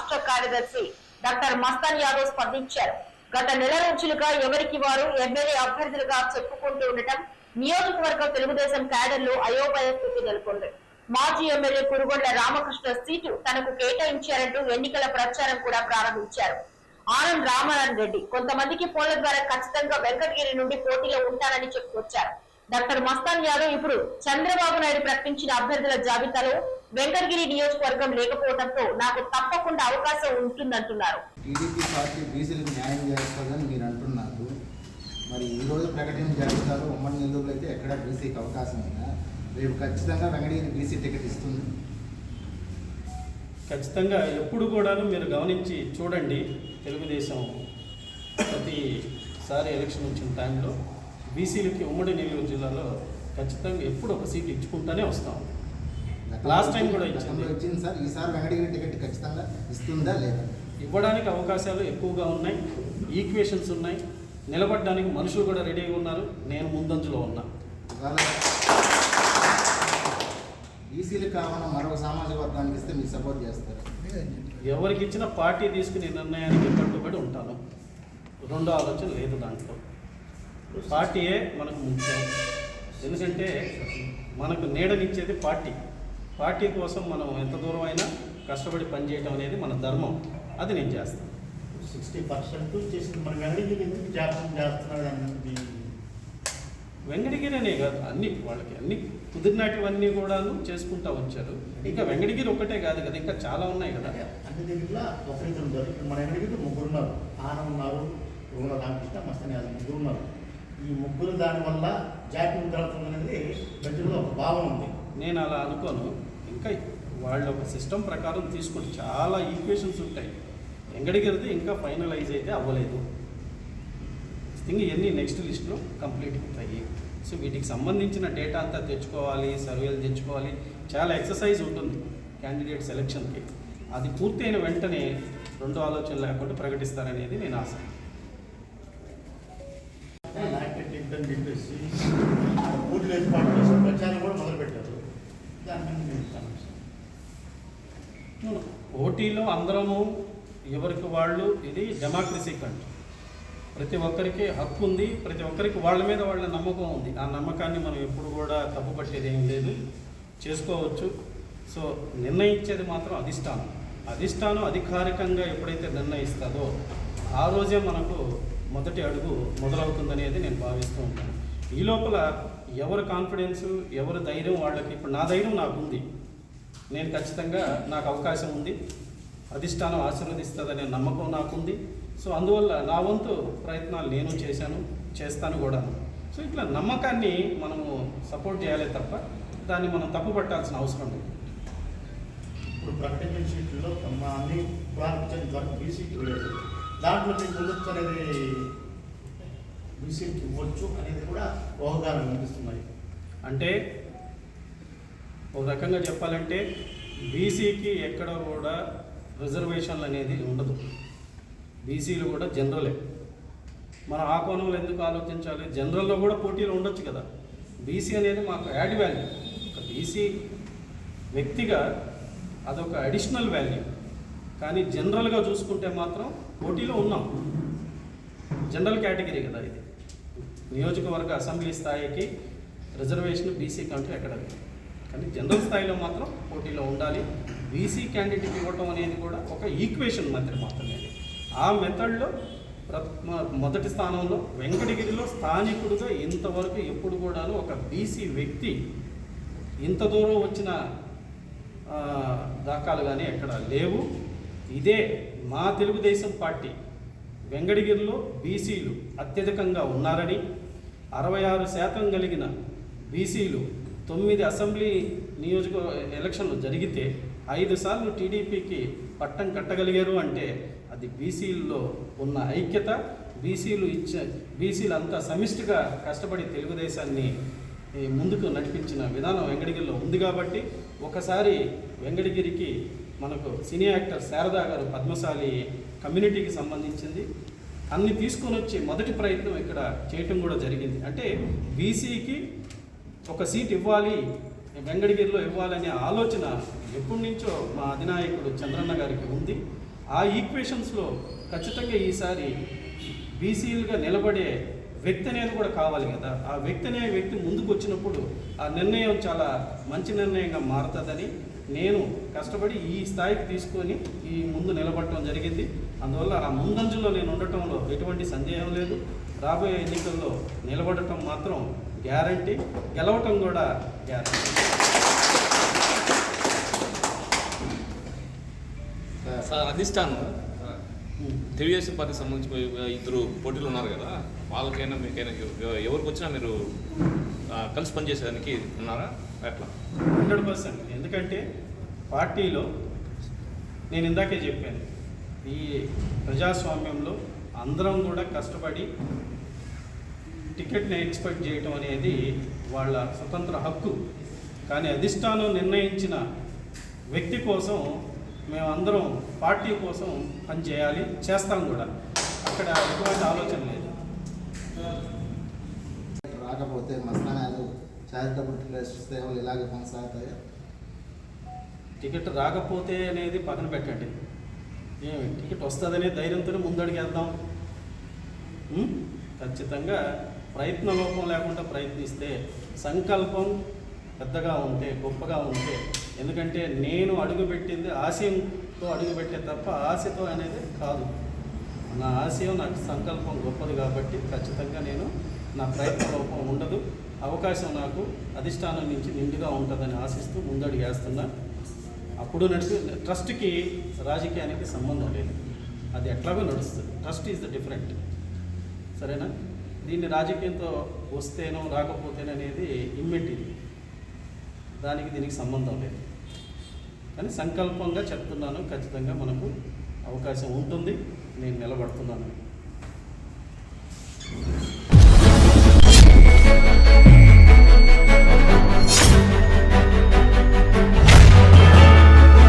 రాష్ట్ర కార్యదర్శి డాక్టర్ మస్తాన్ యాదవ్ స్పందించారు. గత నెల రోజులుగా ఎవరికి వారు ఎమ్మెల్యే అభ్యర్థులుగా చెప్పుకుంటూ ఉండటం నియోజకవర్గ తెలుగుదేశం క్యాడర్లు అయోమయ స్థితి నెలకొంది. మాజీ ఎమ్మెల్యే కురుగొండ రామకృష్ణ సీటు తనకు కేటాయించారంటూ ఎన్నికల ప్రచారం కూడా ప్రారంభించారు. ఆనం రామారాయణ రెడ్డి కొంతమందికి ఫోన్ల ద్వారా ఖచ్చితంగా వెంకటగిరి నుండి పోటీలో ఉంటానని చెప్పుకొచ్చారు. డాక్టర్ మస్తాన్ యాదవ్ ఇప్పుడు చంద్రబాబు నాయుడు ప్రకటించిన అభ్యర్థుల జాబితాలో వెంకటగిరి నియోజకవర్గం లేకపోవడంతో నాకు తప్పకుండా అవకాశం ఉంటుందంటున్నారు. టీడీపీ పార్టీ బీసీలకు న్యాయం చేస్తుందని మీరు అంటున్నారు. మరి ఈ రోజు ప్రకటన జరుగుతారు. ఉమ్మడి నెల్లూరులో అయితే ఎక్కడ బీసీకి అవకాశం ఉందా? రేపు ఖచ్చితంగా వెంకటగిరి బీసీ టికెట్ ఇస్తుంది. ఖచ్చితంగా ఎప్పుడు కూడాను మీరు గమనించి చూడండి తెలుగుదేశం ప్రతిసారి ఎలక్షన్ వచ్చిన టైంలో బీసీలకి ఉమ్మడి నెల్లూరు జిల్లాలో ఖచ్చితంగా ఎప్పుడు ఒక సీట్ ఇచ్చుకుంటూనే వస్తాం. Last time కూడా ఇచ్చింది. ఇచ్చింది సార్. ఈసారి వెంకటగిరి టికెట్ ఖచ్చితంగా ఇస్తుందా లేదా? ఇవ్వడానికి అవకాశాలు ఎక్కువగా ఉన్నాయి. ఈక్వేషన్స్ ఉన్నాయి. నిలబడడానికి మనుషులు కూడా రెడీగా ఉన్నారు. నేను ముందంజలో ఉన్నా. ఇవాళ బీసీలకు కావాలన్న మరొక సామాజిక వర్గానికి ఇస్తే మీరు సపోర్ట్ చేస్తారు? ఎవరికి ఇచ్చిన పార్టీ తీసుకునే నిర్ణయానికి కట్టుబడి ఉంటాను. రెండో ఆలోచన లేదు దాంట్లో. పార్టీయే మనకు ముఖ్యం. ఎందుకంటే మనకు నీడనిచ్చేది పార్టీ. పార్టీ కోసం మనం ఎంత దూరం అయినా కష్టపడి పనిచేయడం అనేది మన ధర్మం. అది నేను చేస్తాను. సిక్స్టీ పర్సెంట్ చేసింది మన వెంకటగిరి ఎందుకు జాగ్రత్త చేస్తున్నాడు అన్నది? వెంకటగిరి అనే కాదు అన్ని వాళ్ళకి అన్ని కుదిరినటివన్నీ కూడాను చేసుకుంటా వచ్చారు. ఇంకా వెంకటగిరి ఒక్కటే కాదు కదా ఇంకా చాలా ఉన్నాయి కదా. అన్ని దగ్గర ఒకరిద్దరు ఉంటారు ఇప్పుడు మన వెంకటగిరి ముగ్గురు ఉన్నారు. ఆనం ఉన్నారు రోగుల రామకృష్ణ మస్తని ముగ్గురు ఉన్నారు. ఈ ముగ్గురు దానివల్ల జాతీయ అనేది ప్రజల్లో ఒక భావం ఉంది. నేను అలా అనుకోను. ఇంకా వాళ్ళ ఒక సిస్టమ్ ప్రకారం తీసుకుంటే చాలా ఈక్వేషన్స్ ఉంటాయి. వెంకటగిరిది ఇంకా ఫైనలైజ్ అయితే అవ్వలేదు. థింగ్ ఇవన్నీ నెక్స్ట్ లిస్ట్లో కంప్లీట్ అవుతాయి. సో వీటికి సంబంధించిన డేటా అంతా తెచ్చుకోవాలి సర్వేలు తెచ్చుకోవాలి. చాలా ఎక్సర్సైజ్ ఉంటుంది క్యాండిడేట్ సెలెక్షన్కి అది పూర్తయిన వెంటనే రెండో ఆలోచన లేకుండా ప్రకటిస్తారనేది నేను ఆశ. ప్రచారం ఓటీలో అందరము ఎవరికి వాళ్ళు? ఇది డెమోక్రసీ కంట్రీ. ప్రతి ఒక్కరికి హక్కు ఉంది ప్రతి ఒక్కరికి వాళ్ళ మీద వాళ్ళ నమ్మకం ఉంది. ఆ నమ్మకాన్ని మనం ఎప్పుడు కూడా తప్పుపట్టేది ఏం లేదు. చేసుకోవచ్చు. సో నిర్ణయించేది మాత్రం అధిష్టానం. అధిష్టానం అధికారికంగా ఎప్పుడైతే నిర్ణయిస్తుందో ఆ రోజే మనకు మొదటి అడుగు మొదలవుతుందనేది నేను భావిస్తూ ఉంటాను. ఈ లోపల ఎవరి కాన్ఫిడెన్స్ ఎవరి ధైర్యం వాళ్ళకి ఇప్పుడు నా ధైర్యం నాకు ఉంది నేను ఖచ్చితంగా నాకు అవకాశం ఉంది. అధిష్టానం ఆశీర్వదిస్తుందనే నమ్మకం నాకుంది. సో అందువల్ల నా వంతు ప్రయత్నాలు నేను చేశాను చేస్తాను కూడా సో ఇట్లా నమ్మకాన్ని మనము సపోర్ట్ చేయాలి తప్ప దాన్ని మనం తప్పు పట్టాల్సిన అవసరం లేదు. ఇప్పుడు ప్రకటించిన సీట్లలో మా అన్ని ప్రారంభించిన లేదు దాంట్లో మీకు అనేది బీసీకి ఇవ్వచ్చు అనేది కూడా ఊహగాలు అనిపిస్తున్నాయి అంటే ఒక రకంగా చెప్పాలంటే బీసీకి ఎక్కడ కూడా రిజర్వేషన్లు అనేది ఉండదు. బీసీలు కూడా జనరలే. మనం ఆ కోణంలో ఎందుకు ఆలోచించాలి? జనరల్లో కూడా పోటీలు ఉండొచ్చు కదా. బీసీ అనేది మాకు యాడ్ వాల్యూ. ఒక బీసీ వ్యక్తిగా అదొక అడిషనల్ వాల్యూ. కానీ జనరల్గా చూసుకుంటే మాత్రం పోటీలో ఉన్నాం. జనరల్ కేటగిరీ కదా ఇది. నియోజకవర్గ అసెంబ్లీ స్థాయికి రిజర్వేషన్ బీసీ కంటే ఎక్కడ? కానీ జనరల్ స్థాయిలో మాత్రం పోటీలో ఉండాలి. బీసీ క్యాండిడేట్ ఇవ్వటం అనేది కూడా ఒక ఈక్వేషన్ మధ్య మాత్రమే ఆ మెథడ్లో మొదటి స్థానంలో వెంకటగిరిలో స్థానికుడిగా ఇంతవరకు ఎప్పుడు కూడాను ఒక బీసీ వ్యక్తి ఇంత దూరం వచ్చిన దాఖాలు దాఖలు కానీ ఎక్కడ లేవు. ఇదే మా తెలుగుదేశం పార్టీ. వెంకటగిరిలో బీసీలు అత్యధికంగా ఉన్నారని అరవై ఆరు శాతం కలిగిన బీసీలు తొమ్మిది అసెంబ్లీ నియోజక ఎలక్షన్లు జరిగితే ఐదు సార్లు టీడీపీకి పట్టం కట్టగలిగారు అంటే అది బీసీల్లో ఉన్న ఐక్యత బీసీలు ఇచ్చే బీసీలు అంతా సమిష్టిగా కష్టపడి తెలుగుదేశాన్ని ముందుకు నడిపించిన విధానం వెంకటగిరిలో ఉంది కాబట్టి ఒకసారి వెంకటగిరికి మనకు సినీ యాక్టర్ శారదా గారు పద్మశాలి కమ్యూనిటీకి సంబంధించింది. అన్ని తీసుకొని వచ్చి మొదటి ప్రయత్నం ఇక్కడ చేయటం కూడా జరిగింది. అంటే బీసీకి ఒక సీట్ ఇవ్వాలి వెంగడగిరిలో ఇవ్వాలనే ఆలోచన ఎప్పటి నుంచో మా అధినాయకుడు చంద్రన్న గారికి ఉంది. ఆ ఈక్వేషన్స్లో ఖచ్చితంగా ఈసారి బీసీలుగా నిలబడే వ్యక్తి అనేది కూడా కావాలి కదా. ఆ వ్యక్తి అనే వ్యక్తి ముందుకు వచ్చినప్పుడు ఆ నిర్ణయం చాలా మంచి నిర్ణయంగా మారుతుందని నేను కష్టపడి ఈ స్థాయికి తీసుకొని ఈ ముందు నిలబడటం జరిగింది. అందువల్ల ఆ ముందంజలో నేను ఉండటంలో ఎటువంటి సందేహం లేదు. రాబోయే ఎన్నికల్లో నిలబడటం మాత్రం గ్యారంటీ గెలవటం కూడా గ్యారంటీ. సార్ అధిష్టానం తెలుగుదేశం పార్టీకి సంబంధించిన ఇద్దరు పోటీలు ఉన్నారు కదా. వాళ్ళకైనా మీకైనా ఎవరికి వచ్చినా మీరు కలిసి పనిచేసేదానికి ఉన్నారా? ఎట్లా? హండ్రెడ్ పర్సెంట్ ఎందుకంటే పార్టీలో నేను ఇందాకే చెప్పాను ఈ ప్రజాస్వామ్యంలో అందరం కూడా కష్టపడి టికెట్ని ఎక్స్పెక్ట్ చేయటం అనేది వాళ్ళ స్వతంత్ర హక్కు. కానీ అధిష్టానం నిర్ణయించిన వ్యక్తి కోసం మేమందరం పార్టీ కోసం పనిచేయాలి చేస్తాం కూడా. అక్కడ ఎటువంటి ఆలోచన లేదు రాకపోతే మస్తానాలు చారిటబుల్ ట్రస్ట్ సేవలు ఇలాగే కొనసాగుతాయి? టికెట్ రాకపోతే అనేది పక్కన పెట్టండి. ఏమి? టికెట్ వస్తుందనే ధైర్యంతో ముందడికి ఖచ్చితంగా ప్రయత్న లోపం లేకుండా ప్రయత్నిస్తే సంకల్పం పెద్దగా ఉంటే గొప్పగా ఉంటే ఎందుకంటే నేను అడుగుపెట్టింది ఆశయంతో అడుగుపెట్టే తప్ప ఆశతో అనేది కాదు. నా ఆశయం నాకు సంకల్పం గొప్పది కాబట్టి ఖచ్చితంగా నేను నా ప్రయత్న లోపం ఉండదు. అవకాశం నాకు అధిష్టానం నుంచి నిండుగా ఉంటుందని ఆశిస్తూ ముందడుగు వేస్తున్నా. అప్పుడు నడిచి ట్రస్ట్కి రాజకీయానికి సంబంధం లేదు. అది ఎట్లాగో నడుస్తుంది. Trust is the different. సరేనా? దీన్ని రాజకీయంతో వస్తేనో రాకపోతేనో అనేది ఇమ్మెటీరియల్ దానికి దీనికి సంబంధం లేదు. కానీ సంకల్పంగా చెప్తున్నాను. ఖచ్చితంగా మనకు అవకాశం ఉంటుంది. నేను నిలబడుతున్నాను.